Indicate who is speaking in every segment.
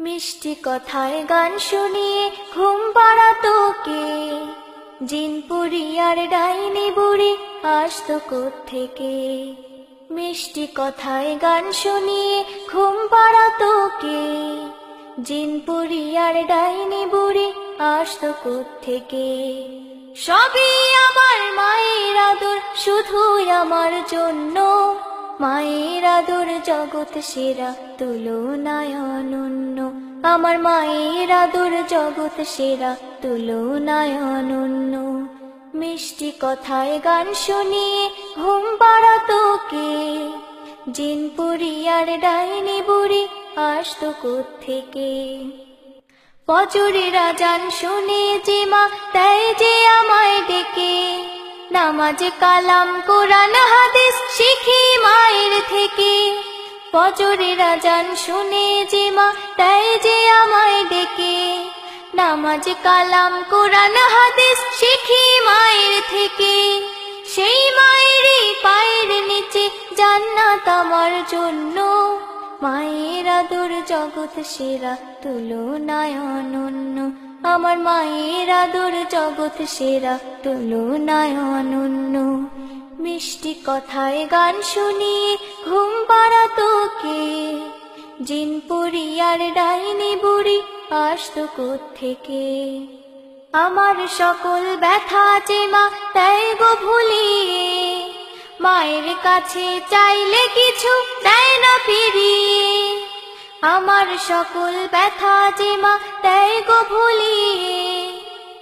Speaker 1: মিষ্টি কথায় গান শুনিয়ে ঘুম পাড়াতো কে জিনপুরি আর ডাইনি বুড়ি আসতো থেকে মিষ্টি কথায় গান শুনিয়ে ঘুম পাড়াতো কে জিনপুরি আর ডাইনি বুড়ি আসতো থেকে সবই আমার মায়ের আদর, শুধুই আমার জন্য। মায়ের আদর জগৎ সেরা তুলনায় অনন্য। আমার মায়ের আদর জগৎ সেরা তুলনায় অনন্য। মিষ্টি কথায় গান শুনিয়ে ঘুম পাড়াতো কে জিনপুরি আর ডাইনি বুড়ি আসতো থেকে পচুরেরা যান শুনে যে মা তাই যে আমায় ডেকে। নামাজ কালাম, কোরআন, হাদিস শিখি মায়ের থেকে। পচুরেরা যান শুনে যে মা তাই যে আমায় ডেকে। নামাজ কালাম, কোরআন, হাদিস শিখি মায়ের থেকে। সেই মায়েরই পায়ের নিচে জান্নাত আমার জন্য। মায়ের আদর জগৎ সেরা তুলনায় অনন্য। আমার মায়ের আদর জগৎ সেরা, তুলনায় অনন্য। মিষ্টি কথায় গান শুনিয়ে ঘুম পাড়াতো কে জিনপুরি আর ডাইনি বুড়ি আসতো থেকে আমার সকল ব্যথা যে মা, তাই গো ভুলিয়ে। মায়ের কাছে চাইলে কিছু দেয় না ফিরিয়ে। আমার সকল ব্যথা যে মা দেয় গো ভুলিয়ে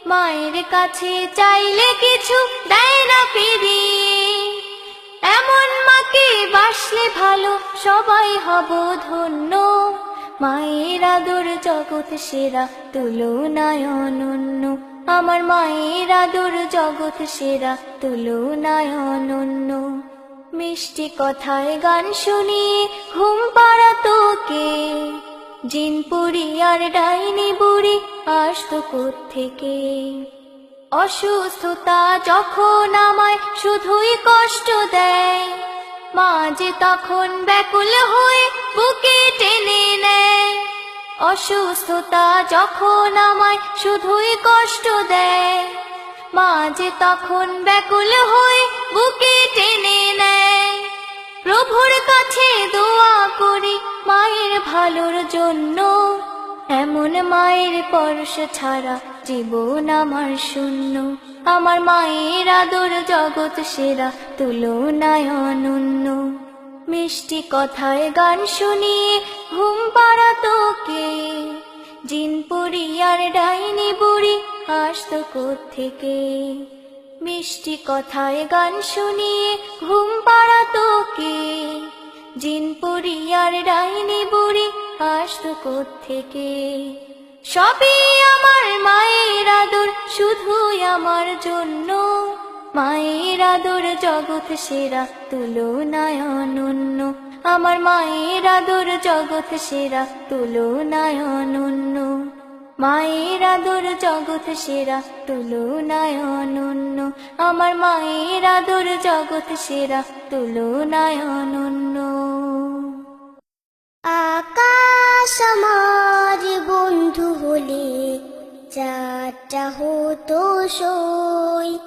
Speaker 1: মায়ের কাছে চাইলে কিছু দেয় না ফিরিয়ে এমন মাকে বাসলে ভালো, সবাই হব ধন্য। মায়ের আদর জগৎ সেরা, তুলনায় অনন্য। আমার মায়ের আদর জগৎ সেরা, তুলনায় অনন্য। মিষ্টি কথায় গান শুনিয়ে ঘুম পাড়াতো কে জিনপুরি আর ডাইনি বুড়ি আসতো থেকে অসুস্থতা যখন আমায় শুধুই কষ্ট দেয় মা যে তখন ব্যাকুল হয়ে বুকে টেনে নেয়। অসুস্থতা যখন আমায় শুধুই কষ্ট দেয় মা যে তখন ব্যাকুল হয়ে বুকে টেনে কাছে দোয়া করি মায়ের ভালোর জন্য। এমন মায়ের পরশ ছাড়া জীবন আমার শূন্য। আমার মায়ের আদর জগৎ সেরা, তুলনায় অনন্য। মিষ্টি কথায় গান শুনিয়ে ঘুম পাড়াতো কে? জিনপুরি আর ডাইনি বুড়ি আসতো থেকে মিষ্টি কথায় গান শুনিয়ে ঘুম পাড়াতো কে জিনপুরি আর ডাইনি বুড়ি আসতো থেকে সবই আমার মায়ের আদর, শুধুই আমার জন্য। মায়ের আদর জগৎ সেরা, তুলনায় অনন্য। আমার মায়ের আদর জগৎ সেরা, তুলনায় অনন্য। মায়ের আদর জগৎ সেরা, তুলনায় অনন্য। আমার মায়ের আদর জগৎ সেরা, তুলনায় অনন্য।
Speaker 2: আকাশ আমার বন্ধু হলে চারটা হতো সই।